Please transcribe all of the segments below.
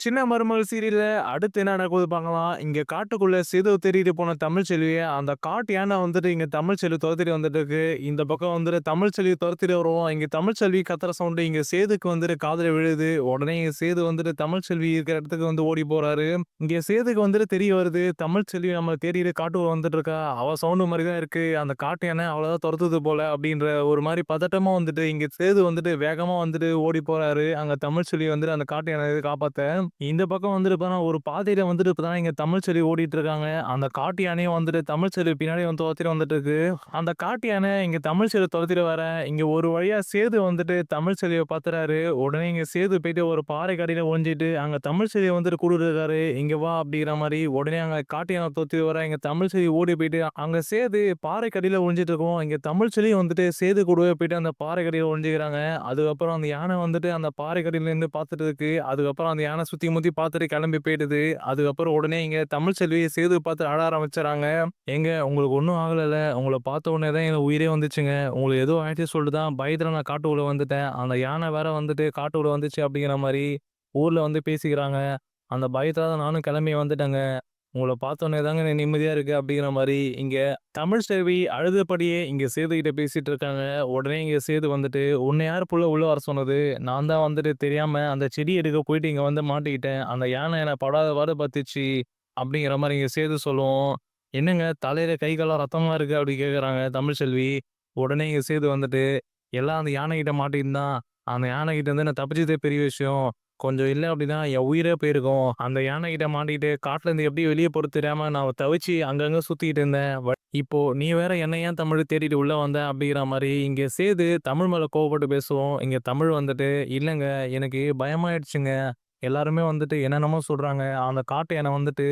சின்ன மருமகள் சீரியல்ல அடுத்து என்ன நடக்குது பார்க்கலாம். இங்க காட்டுக்குள்ள சேதுவ தேடிட்டு போன தமிழ்ச்செல்விய, அந்த காட்டு யானை வந்துட்டு இங்க தமிழ்ச்செல்வி துரத்திட்டு வந்துட்டு இருக்கு. இந்த பக்கம் வந்துட்டு தமிழ் செல்வி துரத்திட்டு வருவோம். இங்க தமிழ்ச்செல்வி கத்துற சவுண்டு இங்க சேதுக்கு வந்துட்டு காதில் விழுது. உடனே இங்க சேது வந்துட்டு தமிழ்ச்செல்வி இருக்கிற இடத்துக்கு வந்து ஓடி போறாரு. இங்க சேதுக்கு வந்துட்டு தெரிய வருது. தமிழ்ச்செல்வி நம்ம தேடிட்டு காட்டு வந்துட்டு இருக்கா. அவ சவுண்டு மாதிரி தான் இருக்கு. அந்த காட்டு யானை அவள தான் போல அப்படின்ற ஒரு மாதிரி பதட்டமா வந்துட்டு இங்க சேது வந்துட்டு வேகமா வந்துட்டு ஓடி போறாரு. அங்க தமிழ்ச்செல்வி வந்துட்டு அந்த காட்டு யானை காப்பாத்த. இந்த பக்கம் வந்துட்டு பார்த்தீங்கன்னா, ஒரு பாதையில வந்துட்டு பார்த்தீங்கன்னா, இங்க தமிழ்ச்செல்வி ஓடிட்டு இருக்காங்க. அந்த காட்டு யானையும் வந்துட்டு தமிழ் தமிழ்ச்செல்வி பின்னாடி வந்து துரத்திட்டு வந்துட்டு இருக்கு. அந்த காட்டு யானை இங்க தமிழ்ச்செல்விய துரத்திட்டு வர, இங்க ஒரு வழியா சேது வந்துட்டு தமிழ் தமிழ்ச்செல்விய பாத்துறாரு. உடனே இங்க சேது போயிட்டு ஒரு பாறை கடையில ஒழிஞ்சிட்டு அங்க தமிழ்ச்செல்விய வந்துட்டு கூடுறாரு "இங்க வா" அப்படிங்கிற மாதிரி உடனே அங்க காட்டு யானை துரத்திட்டு வர, இங்க தமிழ்ச்செல்வி ஓடி போயிட்டு, அங்க சேது பாறை கடையில ஒழிஞ்சிட்டு இருக்கும். இங்க தமிழ்ச்செல்வி வந்துட்டு சேது கூடவே போயிட்டு அந்த பாறை கடையில ஒழிஞ்சுக்கிறாங்க அதுக்கப்புறம் அந்த யானை வந்துட்டு அந்த பாறை கடையில இருந்து பாத்துட்டு இருக்கு. அதுக்கப்புறம் அந்த யானை சுத்தி முத்தி பார்த்துட்டு கிளம்பி போயிடுது. அதுக்கப்புறம் உடனே இங்க செல்வியை சேது பார்த்து அழ ஆரம்பிச்சுறாங்க. எங்க உங்களுக்கு ஒன்றும் ஆகலைல்ல உங்களை பார்த்த உடனே தான் எனக்கு உயிரே வந்துச்சுங்க. உங்களுக்கு ஏதோ ஆயிடுச்சுன்னு சொல்லிட்டு தான் பயத்துல நான் காட்டுக்குள்ள வந்துட்டேன். அந்த யானை வேற வந்துட்டு காட்டுக்குள்ள வந்துச்சு" அப்படிங்கிற மாதிரி ஊர்ல வந்து பேசிக்கிறாங்க. அந்த பயத்துல தான் நானும் கிளம்பி வந்துட்டேங்க. உங்கள பார்த்தோன்னே தாங்க எனக்கு நிம்மதியா இருக்கு அப்படிங்கிற இங்கே தமிழ் செல்வி அழுதபடியே இங்கே சேதுகிட்ட பேசிகிட்டு இருக்காங்க. உடனே இங்கே சேது வந்துட்டு, உன்னை யார் புள்ள உள்ள வர சொன்னது? நான் தான் வந்துட்டு தெரியாமல் அந்த செடி எடுக்க போயிட்டு இங்கே வந்து மாட்டிக்கிட்டேன். அந்த யானை என்ன படாத பாடு பார்த்துச்சு அப்படிங்கிற மாதிரி இங்கே சேது சொல்லுவோம் "என்னங்க தலையில் கை ரத்தமாக இருக்குது அப்படி கேட்குறாங்க தமிழ் செல்வி உடனே இங்கே சேது வந்துட்டு, "எல்லாம் அந்த யானைகிட்ட மாட்டிக்கிட்டு அந்த யானைகிட்ட வந்து நான் தப்பிச்சதே பெரிய விஷயம். கொஞ்சம் இல்லை அப்படின்னா என் உயிரே போயிருக்கும். அந்த யானைகிட்ட மாட்டிக்கிட்டு காட்டுலேருந்து எப்படி வெளியே பொறுத்து தெரியாமல் நான் தவிச்சு அங்கங்கே சுற்றிக்கிட்டு இருந்தேன். இப்போ நீ வேற என்ன ஏன் தமிழ் தேடிட்டு உள்ளே வந்த?" அப்படிங்கிற மாதிரி இங்கே சேர்த்து தமிழ் மேலே கோவப்பட்டு பேசுவோம் இங்கே தமிழ் வந்துட்டு, இல்லைங்க எனக்கு பயமாயிடுச்சுங்க. எல்லாருமே வந்துட்டு என்னென்னமோ சொல்கிறாங்க அந்த காட்டு யானை வந்துட்டு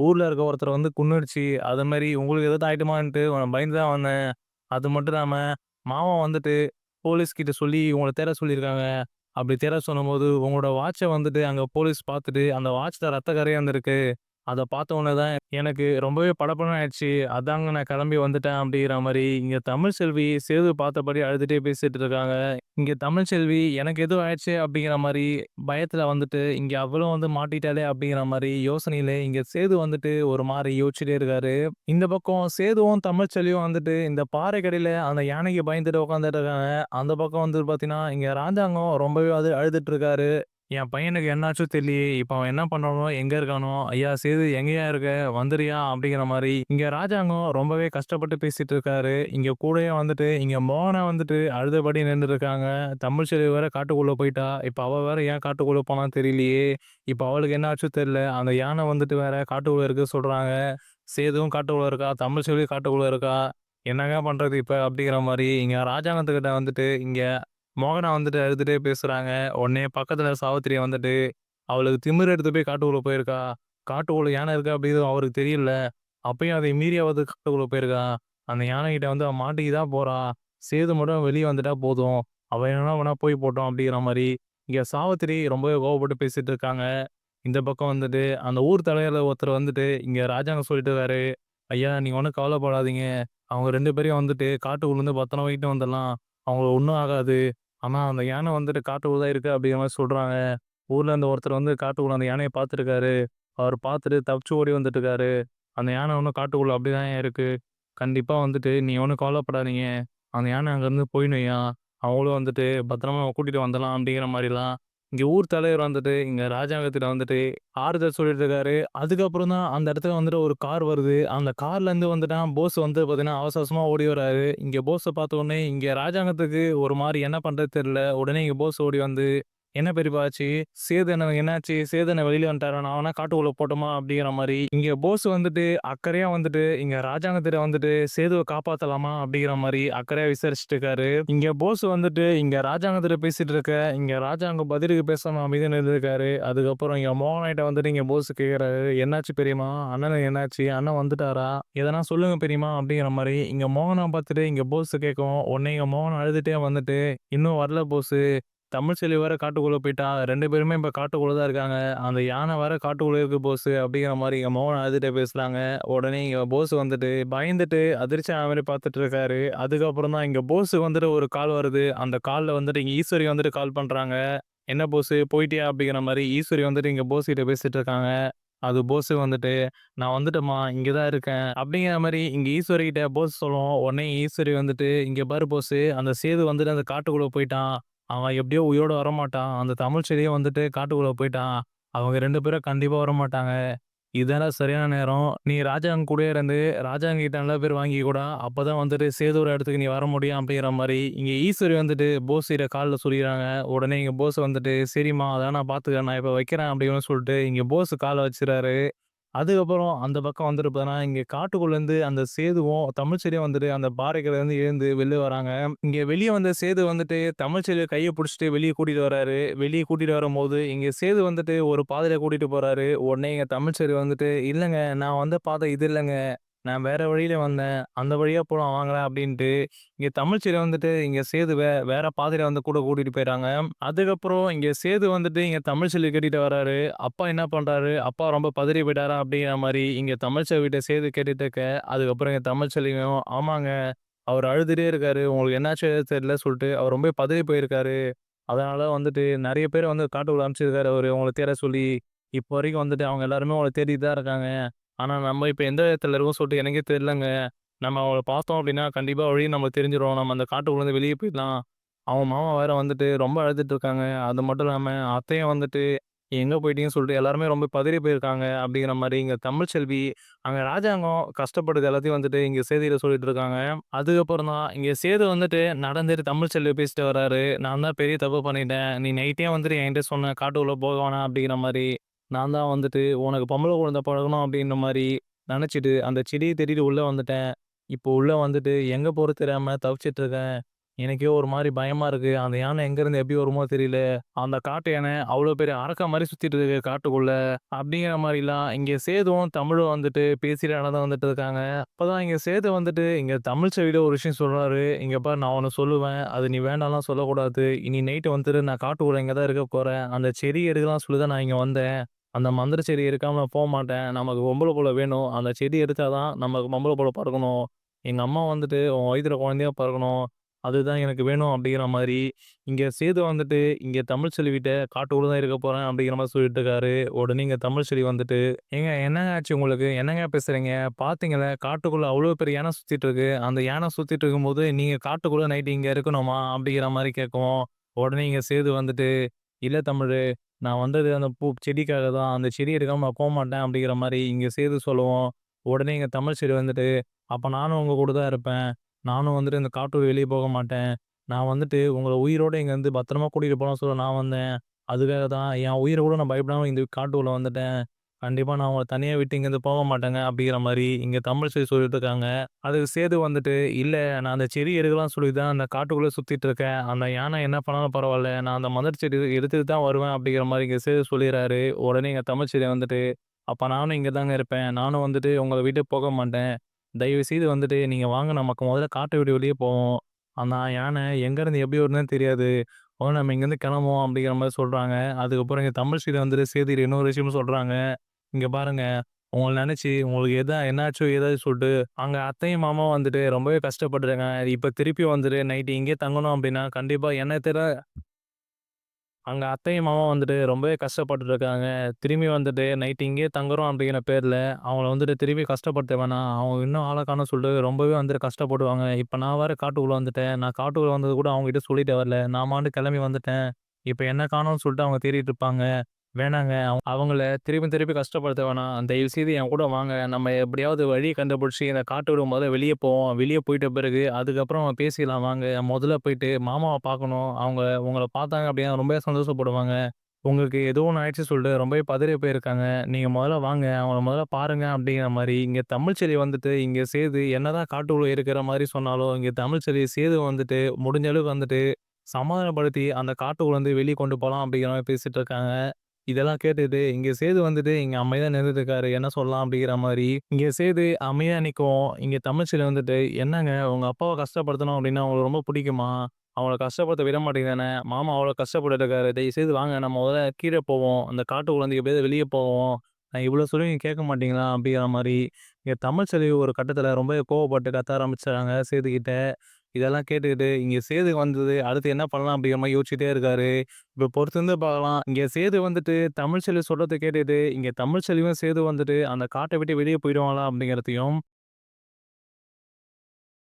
ஊரில் இருக்க ஒருத்தர் வந்து குன்னுடுச்சு அது மாதிரி உங்களுக்கு எதாவது ஆயிடுமான்ட்டு பயந்து தான் வந்தேன். அது மட்டும் இல்லாமல் மாமா வந்துட்டு போலீஸ்கிட்ட சொல்லி உங்களை தேட சொல்லியிருக்காங்க. அப்படி தேட சொன்னம்போது உங்களோட வாட்சை வந்துட்டு அங்கே போலீஸ் பார்த்துட்டு அந்த வாட்ச்ல ரத்த கரையாக இருந்திருக்கு. அதை பார்த்த உடனே தான் எனக்கு ரொம்பவே படப்படம் ஆயிடுச்சு. அதாங்க நான் கிளம்பி வந்துட்டேன்" அப்படிங்கிற மாதிரி இங்கே தமிழ் தமிழ்செல்வி சேது பார்த்தபடி அழுதுகிட்டே பேசிகிட்டு இருக்காங்க. இங்கே தமிழ் செல்வி எனக்கு எதுவும் ஆயிடுச்சு அப்படிங்கிற மாதிரி பயத்தில் வந்துட்டு, இங்கே அவ்வளோ வந்து மாட்டிட்டாலே அப்படிங்கிற மாதிரி யோசனையிலே இங்கே சேது வந்துட்டு ஒரு மாதிரி யோசிச்சுட்டே இருக்காரு. இந்த பக்கம் சேதுவும் தமிழ்செல்வியும் வந்துட்டு இந்த பாறைக்கடியில அந்த யானைக்கு பயந்துட்டு உட்காந்துட்டு இருக்காங்க. அந்த பக்கம் வந்துட்டு பார்த்தீங்கன்னா, இங்கே ராஜாங்கம் ரொம்பவே அது அழுதுட்டு இருக்காரு. "என் பையனுக்கு என்னாச்சும் தெரியலையே! இப்போ அவன் என்ன பண்றானோ? எங்க இருக்கானோ? ஐயா சேது எங்கேயா இருக்க? வந்துறியா?" அப்படிங்கிற மாதிரி இங்க ராஜாங்கம் ரொம்பவே கஷ்டப்பட்டு பேசிட்டு இருக்காரு. இங்க கூடயே வந்துட்டு இங்க மோகனா வந்துட்டு அழுதபடி நின்னுட்டு இருக்காங்க. தமிழ்செல்வி வேற காட்டுக்குள்ள போயிட்டா. இப்போ அவ வேற ஏன் காட்டுக்குள்ள போனான்னு தெரியலையே! இப்போ அவளுக்கு என்னாச்சும் தெரியல. அந்த யானை வந்துட்டு வேற காட்டுக்குள்ள இருக்கு சொல்றாங்க. சேதுவும் காட்டுக்குள்ள இருக்கா. தமிழ்செல்வியும் காட்டுக்குள்ள இருக்கா. என்னங்க பண்ணுறது இப்போ அப்படிங்கிற மாதிரி இங்கே ராஜாங்கத்துக்கிட்ட வந்துட்டு இங்கே மோகனா வந்துட்டு அழுதுட்டே பேசுகிறாங்க உடனே பக்கத்தில் சாவித்திரி வந்துட்டு, "அவளுக்கு திமிரு எடுத்து போய் காட்டுக்குள்ளே போயிருக்கா. காட்டுக்குள்ளே யானை இருக்கா அப்படிங்கிறது அவருக்கு தெரியல. அப்பயும் அதை மீறி அவ வந்து போயிருக்கா. அந்த யானைகிட்ட வந்து அவன் மாட்டிக்கு தான் போகிறா சேது மட்டும் வெளியே வந்துட்டா போதும். அவன் என்ன வேணா போய் போட்டோம் அப்படிங்கிற மாதிரி இங்கே சாவித்திரி ரொம்பவே கோவப்பட்டு பேசிட்டு இருக்காங்க. இந்த பக்கம் வந்துட்டு அந்த ஊர் தலைவர் ஒருத்தர் வந்துட்டு இங்கே ராஜாங்க சொல்லிட்டு இருக்காரு. "ஐயா நீங்கள் ஒன்றும் கவலைப்படாதீங்க. அவங்க ரெண்டு பேரையும் வந்துட்டு காட்டுக்குள்ளேருந்து இருந்து வைக்கிட்டு வந்துடலாம். அவங்களுக்கு ஒன்றும் ஆகாது. ஆனா அந்த யானை வந்துட்டு காட்டுக்குள்ள தான் இருக்கு" அப்படிங்கிற மாதிரி சொல்றாங்க. ஊர்ல இருந்த ஒருத்தர் வந்து காட்டுக்குள்ள அந்த யானைய பார்த்துருக்காரு. அவர் பார்த்துட்டு தப்பிச்சு ஓடி வந்துட்டு இருக்காரு. அந்த யானை இன்னும் காட்டுக்குள்ள அப்படிதான்யா இருக்கு. கண்டிப்பா வந்துட்டு நீங்க ஒன்றும் கவலைப்படாதீங்க. அந்த யானை அங்கேருந்து போயிடும்யா. அவங்களும் வந்துட்டு பத்திரமா கூட்டிட்டு வந்துடலாம் அப்படிங்கிற மாதிரிலாம் இங்கே ஊர் தலைவர் வந்துட்டு இங்கே ராஜாங்கத்தில் வந்துட்டு ஆறுதல் சொல்லிட்டு இருக்காரு. அதுக்கப்புறம் தான் அந்த இடத்துல வந்துட்டு ஒரு கார் வருது. அந்த கார்லேருந்து வந்துட்டா போஸ் வந்து பார்த்தீங்கன்னா, அவசாசமாக ஓடி வராரு. இங்கே போஸை பார்த்த உடனே இங்கே ராஜாங்கத்துக்கு ஒரு மாதிரி என்ன பண்ணுறது தெரில உடனே இங்கே போஸ் ஓடி வந்து, "என்ன பெரியப்பா ஆச்சு? சேதனை என்னாச்சு? சேதனை வெளியில வந்துட்டாரா? நான் வேணா காட்டுக்குள்ள போட்டோமா அப்படிங்கிற மாதிரி இங்க போஸ் வந்துட்டு அக்கறையா வந்துட்டு இங்க ராஜாங்கத்திட்ட வந்துட்டு சேதுவை காப்பாத்தலாமா? அப்படிங்கிற மாதிரி அக்கறையா விசாரிச்சுட்டு இருக்காரு. இங்க போஸ் வந்துட்டு இங்க ராஜாங்கத்திட்ட பேசிட்டு இருக்க, இங்க ராஜாங்க பதிலுக்கு பேசாம அமைதியா இருந்திருக்காரு அதுக்கப்புறம் இங்க மோகனாகிட்ட வந்துட்டு இங்க போஸ் கேட்கறாரு, "என்னாச்சு பெரியம்மா? அண்ணன் என்னாச்சு? அண்ணன் வந்துட்டாரா? எதனா சொல்லுங்க பெரியம்மா" அப்படிங்கிற மாதிரி இங்க மோகனா பார்த்துட்டு இங்க போஸ் கேட்கும் உடனே இங்க மோகன் அழுதுட்டே வந்துட்டு, "இன்னும் வரல போஸு. தமிழ் செல்வி வேற காட்டுக்குள்ளே போயிட்டான் ரெண்டு பேருமே இப்போ காட்டுக்குள்ளே தான் இருக்காங்க. அந்த யானை வேற காட்டுக்குள்ளே இருக்கு போஸு" அப்படிங்கிற மாதிரி எங்கள் மோகன் அழுதுகிட்டே பேசுகிறாங்க உடனே இங்கே போஸ் வந்துட்டு பயந்துட்டு அதிர்ச்சி ஆன மாதிரி பார்த்துட்டு இருக்காரு. அதுக்கப்புறம் தான் இங்கே போஸு வந்துட்டு ஒரு கால் வருது. அந்த காலில் வந்துட்டு இங்கே ஈஸ்வரி வந்துட்டு கால் பண்ணுறாங்க "என்ன போஸு போயிட்டியா?" அப்படிங்கிற மாதிரி ஈஸ்வரி வந்துட்டு இங்கே போஸ் கிட்ட பேசிட்டு இருக்காங்க. அது போஸு வந்துட்டு, "நான் வந்துட்டேம்மா இங்கே தான் இருக்கேன்." அப்படிங்கிற மாதிரி இங்கே ஈஸ்வரி கிட்ட போஸ் சொல்லுவோம் உடனே ஈஸ்வரி வந்துட்டு, இங்கே பாரு போஸு, அந்த சேது வந்துட்டு அந்த காட்டுக்குள்ளே போயிட்டான். அவன் எப்படியோ உயிரோட வரமாட்டான். அந்த தமிழ் செடியை வந்துட்டு காட்டுக்குள்ளே போயிட்டான். அவங்க ரெண்டு பேரும் கண்டிப்பாக வரமாட்டாங்க. இதான்டா சரியான நேரம். நீ ராஜாங்க கூடயே இருந்து, ராஜாங்க கிட்ட நல்ல பேர் வாங்கிக்கோடா. அப்பதான் வந்துட்டு சேதுவோட இடத்துக்கு நீ வர முடியும்." அப்படிங்கிற மாதிரி இங்கே ஈஸ்வரி வந்துட்டு போஸ் காலில் சொல்லிடுறாங்க உடனே இங்கே போஸ் வந்துட்டு, "சரிம்மா, அதெல்லாம் நான் பார்த்துக்கிறேன். நான் இப்போ வைக்கிறேன்." அப்படின்னு சொல்லிட்டு இங்கே போஸ் காலை வச்சுறாரு. அதுக்கப்புறம் அந்த பக்கம் வந்துருப்பதுனா இங்கே காட்டுக்குள்ளேருந்து அந்த சேதுவும், தமிழ்ச்செடியும் வந்துட்டு அந்த பாறைகள்லேருந்து எழுந்து வெளில வராங்க. இங்கே வெளியே வந்த சேது வந்துட்டு தமிழ்ச்செடிய கையை பிடிச்சிட்டு வெளியே கூட்டிகிட்டு வராரு. வெளியே கூட்டிகிட்டு வரும்போது, இங்கே சேது வந்துட்டு ஒரு பாதையில் கூட்டிகிட்டு போகிறாரு உடனே இங்கே தமிழ்ச்செடி வந்துட்டு, இல்லைங்க நான் வந்த பாதை இது இல்லைங்க நான் வேற வழியில வந்தேன். அந்த வழியா போலாம் வாங்களேன்." அப்படின்ட்டு இங்க தமிழ்ச்செடி வந்துட்டு இங்க சேதுவ வேற பாதையில வந்து கூட கூட்டிட்டு போயிறாங்க. அதுக்கப்புறம் இங்க சேது வந்துட்டு இங்க தமிழ்ச்செல்விய கேட்டுட்டு வராரு. அப்பா என்ன பண்றாரு? அப்பா ரொம்ப பதறி போயிட்டாரா? அப்படிங்கிற மாரி இங்க தமிழ்ச்செல்விட்ட சேது கேட்டுட்டு இருக்க. அதுக்கப்புறம் இங்க தமிழ்ச்செல்வியும், "ஆமாங்க. அவரு அழுதுட்டே இருக்காரு. உங்களுக்கு என்னாச்சோ ஏதோ தெரியல" சொல்லிட்டு அவர் ரொம்ப பதறி போயிருக்காரு. அதனால வந்துட்டு நெறைய பேர வந்து காட்டுக்குள்ள அனுப்பிச்சிருக்காரு அவரு உங்கள தேட சொல்லி. இப்போ வரைக்கும் வந்துட்டு அவங்க எல்லாருமே உங்கள தேடிட்டு தான் இருக்காங்க. ஆனா நம்ம இப்ப எந்த இடத்துல இருக்கோம்னு சொல்லிட்டு எனக்கே தெரியலங்க. நம்ம அவளை பார்த்தோம் அப்படின்னா, கண்டிப்பா வழி நம்ம தெரிஞ்சிரும். நம்ம அந்த காட்டுக்குள்ளேருந்து வெளிய போயிடலாம். அவன் மாமா வேற வந்துட்டு ரொம்ப அழுதுட்டு இருக்காங்க. அது மட்டும் இல்லாம அத்தையும் வந்துட்டு, "எங்க போயிட்டீங்கன்னு?" சொல்லிட்டு எல்லாருமே ரொம்ப பதறி போயிருக்காங்க. அப்படிங்கிற மாரி இங்க தமிழ்ச்செல்வி, அங்க ராஜாங்கம் கஷ்டப்பட்டது எல்லாத்தையும் வந்துட்டு இங்க சேதுகிட்ட சொல்லிட்டு இருக்காங்க. அதுக்கப்புறம் தான் இங்க சேது வந்துட்டு நடந்துட்டு தமிழ்ச்செல்விய பேசிட்டு வராரு. "நான் தான் பெரிய தப்பு பண்ணிட்டேன். நீ நைட்டே வந்துட்டு என்கிட்ட சொன்ன காட்டுக்குள்ள போக வேணாம்." அப்படிங்கிற மாரி. நான் தான் வந்துட்டு உனக்கு பொம்பளை குழந்தை பழகணும் அப்படின்ற மாதிரி நினச்சிட்டு அந்த செடியை தேடிட்டு உள்ளே வந்துட்டேன். இப்போ உள்ளே வந்துட்டு எங்கே போகிற தெரியாமல் தவிச்சிட்டு இருக்கேன். எனக்கே ஒரு மாதிரி பயமாக இருக்குது அந்த யானை எங்கேருந்து எப்படி வருமோ தெரியல. அந்த காட்டு யானை அவ்வளோ பெரிய அரக்கன் மாதிரி சுற்றிட்டு இருக்கு காட்டுக்குள்ள. அப்படிங்கிற மாதிரிலாம் இங்கே சேதுவும், தமிழும் வந்துட்டு பேசிட்டு தான் வந்துட்டு இருக்காங்க. அப்போ தான் இங்கே சேது வந்துட்டு தமிழ் தமிழ்ச்செல்விட்ட ஒரு விஷயம் சொல்கிறாரு இங்கேப்பா பாரு நான் ஒன்று சொல்லுவேன். அது நீ வேண்டாம்லாம் சொல்லக்கூடாது. இனி நைட்டு வந்துட்டு நான் காட்டுக்குள்ளே இங்கே தான் இருக்க போகிறேன் அந்த செடி எடுக்கலாம் சொல்லி தான் நான் இங்கே வந்தேன். அந்த மந்திர செடி இருக்காமல் நான் போமாட்டேன். நமக்கு பொம்பளை புள்ள வேணும். அந்த செடி எடுத்தால் தான் நமக்கு பொம்பளை புள்ள பறக்கணும் எங்கள் அம்மா வந்துட்டு உன் வயிற்றுல குழந்தையா பறக்கணும் அதுதான் எனக்கு வேணும்." அப்படிங்கிற மாதிரி இங்கே சேது வந்துட்டு இங்கே தமிழ் செல்விட்ட காட்டூர் தான் இருக்க போகிறேன் அப்படிங்கிற மாதிரி சொல்லிட்டு இருக்காரு. உடனே இங்கே தமிழ் செல்வி வந்துட்டு, "ஏங்க என்னங்க ஆச்சு உங்களுக்கு? என்னங்க பேசுகிறீங்க பார்த்தீங்கள்ல காட்டுக்குள்ளே அவ்வளோ பெரிய யானை சுற்றிட்டு இருக்கு. அந்த யானை சுற்றிட்டு இருக்கும்போது நீங்கள் காட்டுக்குள்ளே நைட்டு இங்கே இருக்கணுமா?" அப்படிங்கிற மாதிரி கேட்கும் உடனே இங்கே சேது வந்துட்டு, இல்லை தமிழ் நான் வந்தது அந்த பூ செடிக்காக தான். அந்த செடி எடுக்காம நான் போமாட்டேன்." அப்படிங்கிற மாரி இங்க சேது சொல்லுவோம் உடனே இங்க தமிழ்ச்செல்வி வந்துட்டு, "அப்ப நானும் உங்க கூட தான் இருப்பேன். நானும் வந்துட்டு இந்த காட்ட வெளியே வெளிய போக மாட்டேன். நான் வந்துட்டு உங்கள உயிரோட இங்கேருந்து பத்திரமா கூட்டிட்டு போகலாம் சொல்ல நான் வந்தேன். அதுக்காக தான் என் உயிர கூட நான் பயப்படாம இந்த காட்டுக்குள்ள வந்துட்டேன். கண்டிப்பா நான் அவங்களை தனியா விட்டு இங்கேருந்து போக மாட்டேங்க." அப்படிங்கிற மாரி இங்க தமிழ் சொல்லிட்டு இருக்காங்க. அதுக்கு சேது வந்துட்டு, "இல்ல நான் அந்த செடி எடுக்கலாம்னு சொல்லி தான் அந்த காட்டுக்குள்ள சுத்திட்டு இருக்கேன். அந்த யானை என்ன பண்ணாலும் பரவால்ல. நான் அந்த மதர் செடி எடுத்துட்டு தான் வருவேன்." அப்படிங்கிற மாரி இங்க சேது சொல்லிறாரு. உடனே இங்க தமிழ்ச்செல்வி வந்துட்டு, "அப்ப நானும் இங்க தாங்க இருப்பேன். நானும் வந்துட்டு உங்கள விட்டு போக மாட்டேன். தயவு செய்து வந்துட்டு நீங்க வாங்க நமக்கு முதல்ல காட்ட விட்டு வெளியே போவோம். அந்த யானை எங்கேருந்து எப்படி வருதுன்னு தெரியாது. முதல்ல நம்ம இங்கேருந்து கிளம்புவோம்." அப்படிங்கிற மாரி சொல்றாங்க. அதுக்கப்புறம் இங்க தமிழ்ச்செல்வி வந்துட்டு சேதுகிட்ட இன்னொரு விஷயமும் சொல்றாங்க. "இங்க பாருங்க, உங்கள நெனச்சு உங்களுக்கு எதா என்னாச்சோ ஏதாச்சும் சொல்லிட்டு அங்க அத்தையும், மாமாவும் வந்துட்டு ரொம்பவே கஷ்டப்பட்டுருக்காங்க. இப்ப திருப்பி வந்துட்டு நைட்டு இங்கேயே தங்கணும் அப்படின்னா, கண்டிப்பா என்ன தவிர அங்க அத்தையும், மாமாவும் வந்துட்டு ரொம்பவே கஷ்டப்பட்டுருக்காங்க. திரும்பி வந்துட்டு நைட்டு இங்கேயே தங்குறோம் அப்படிங்கிற பேர்ல, அவங்கள வந்துட்டு திரும்பி கஷ்டப்படுத்த வேணாம். அவங்க இன்னும் ஆள காணோம்னு சொல்லிட்டு ரொம்பவே வந்துட்டு கஷ்டப்படுவாங்க. இப்ப நான் வேற காட்டுக்குள்ள வந்துட்டேன். நான் காட்டுக்குள்ள வந்தது கூட அவங்ககிட்ட சொல்லிட்டு வரல. நான் பாட்டுக்கு கிளம்பி வந்துட்டேன். இப்ப என்ன காணோம்னு சொல்லிட்டு அவங்க தேடிட்டு இருப்பாங்க. வேணாங்க. அவங்க அவங்கள திருப்பி திருப்பி கஷ்டப்படுத்த வேணாம். தயவுசெய்து என் கூட வாங்க. நம்ம எப்படியாவது வழி கண்டுபிடிச்சி இந்த காட்டு விடும் முதல்ல வெளியே போவோம். வெளியே போயிட்ட பிறகு அதுக்கப்புறம் பேசிக்கலாம் வாங்க. முதல்ல போயிட்டு மாமாவை பார்க்கணும். அவங்க உங்களை பார்த்தாங்க அப்படின்னா ரொம்பவே சந்தோஷப்படுவாங்க. உங்களுக்கு ஏதோ ஒன்று ஆயிடுச்சு சொல்லிட்டு ரொம்பவே பதறி போயிருக்காங்க. நீங்கள் முதல்ல வாங்க. அவங்கள முதல்ல பாருங்க." அப்படிங்கிற மாதிரி இங்கே தமிழ் செடி வந்துட்டு இங்கே சேது என்னதான் காட்டுக்குள்ளே இருக்கிற மாதிரி சொன்னாலும், இங்கே தமிழ் செடி சேது வந்துட்டு முடிஞ்ச அளவுக்கு வந்துட்டு சமாதானப்படுத்தி அந்த காட்டுக்குள்ளேருந்து வெளியே கொண்டு போகலாம் அப்படிங்கிற மாதிரி பேசிட்டு இருக்காங்க. இதெல்லாம் கேட்டுட்டு இங்கே சேது வந்துட்டு இங்கே அமைதியாக நின்றுட்டுருக்காரு என்ன சொல்லலாம் அப்படிங்கிற மாதிரி இங்கே சேது அமைதியாக நிற்கும் இங்கே தமிழ்ச்சியில் வந்துட்டு, "என்னங்க உங்கள் அப்பாவை கஷ்டப்படுத்தணும் அப்படின்னா அவங்களுக்கு ரொம்ப பிடிக்குமா? அவளை கஷ்டப்படுத்த விட மாட்டேங்கிறானே மாமா அவ்வளோ கஷ்டப்பட்டுட்டு இருக்காரு. தயவுசெய்து வாங்க நம்ம முதல்ல கீழே போவோம். அந்த காட்டு குழந்தைக்கு போய் வெளியே போவோம். நான் இவ்வளோ சொல்லி நீங்கள் கேட்க மாட்டீங்களா?" அப்படிங்கிற மாதிரி இங்கே தமிழ் தமிழ்ச்செல்வி ஒரு கட்டத்தில் ரொம்பவே கோவப்பட்டு கத்த ஆரம்பிச்சிட்டாங்க சேதுக்கிட்ட இதெல்லாம் கேட்டுக்கிட்டு இங்கே சேது வந்தது. அடுத்து என்ன பண்ணலாம் அப்படிங்கிற மாதிரி யோசிச்சுட்டே இருக்காரு. இப்போ பொறுத்திருந்து பார்க்கலாம். இங்கே சேது வந்துட்டு தமிழ்ச்செல்வி சொல்றத கேட்டுட்டு, இங்கே தமிழ்ச்செல்வியும் சேது வந்துட்டு அந்த காட்டை விட்டு வெளியே போயிடுவாங்களா அப்படிங்கிறதையும்